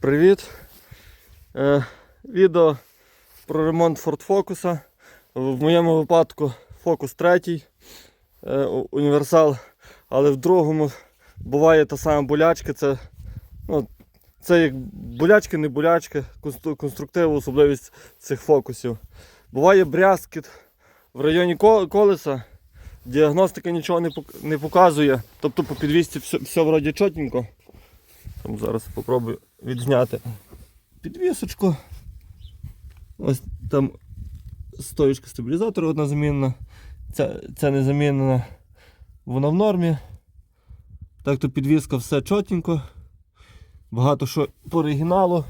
Привіт! Е, відео про ремонт Ford Focus. В моєму випадку Focus третій, е, універсал, але в другому буває та сама болячка. Це, ну, це як болячки, не болячки, констру- конструктиву, особливість цих фокусів. Буває брязкіт в районі колеса. Діагностика нічого не, показує. Тобто по підвісці все, все вроді чотенько. Там зараз спробую відзняти підвісочку. Ось там стоїчка стабілізатора одна замінена. Ця, ця не. Вона в нормі. Так то підвіска все чотенько. Багато що по оригіналу.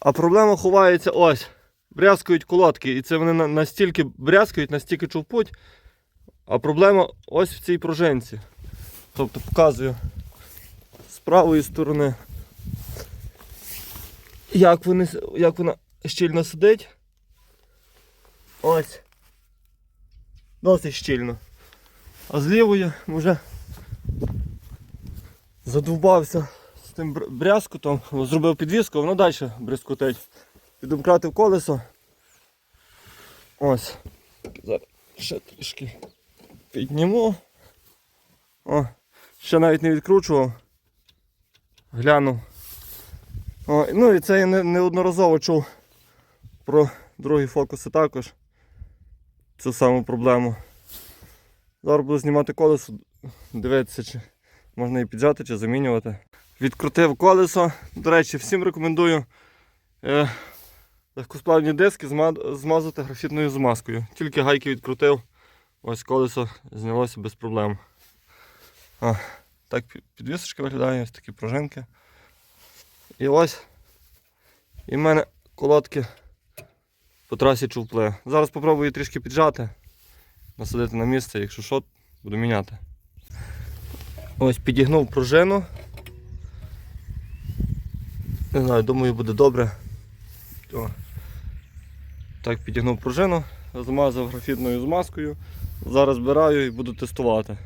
А проблема ховається ось. Брязкають колодки. І це вони настільки брязкають, настільки човпуть. А проблема ось в цій пружинці. Тобто показую правої сторони, як, вони, як вона щільно сидить. Ось. Досить щільно. А з лівої вже задовбався з тим бр- брязкотом, зробив підвіску, воно далі брязкотить. Підомкратив колесо. Ось. Зараз ще трішки підніму. О, ще навіть не відкручував. Глянув. О, ну і це я не, неодноразово чув про другі фокуси також. Цю саму проблему. Зараз буду знімати колесо, дивитися, чи можна її піджати, чи замінювати. Відкрутив колесо. До речі, всім рекомендую е, легкосплавні диски змазати графітною змазкою. Тільки гайки відкрутив, ось колесо знялося без проблем. А, так пі- підвісочка виглядає, ось такі пружинки. І ось і в мене колодки по трасі чувпли. Зараз спробую трішки піджати, насадити на місце, якщо що, буду міняти. Ось підігнув пружину. Не знаю, думаю, буде добре. О. Так, підігнув пружину, змазав графітною змазкою. Зараз збираю і буду тестувати.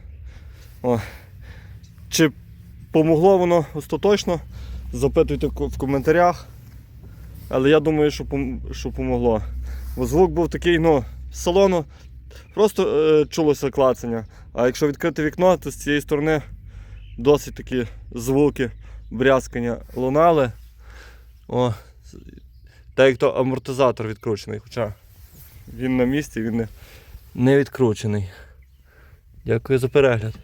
О. Помогло воно остаточно? Запитуйте в коментарях. Але я думаю, що, помогло. Бо звук був такий, ну, з салону просто е, чулося клацання. А якщо відкрити вікно, то з цієї сторони досить такі звуки брязкання лунали. О, так як то амортизатор відкручений, хоча він на місці, він не, не відкручений. Дякую за перегляд.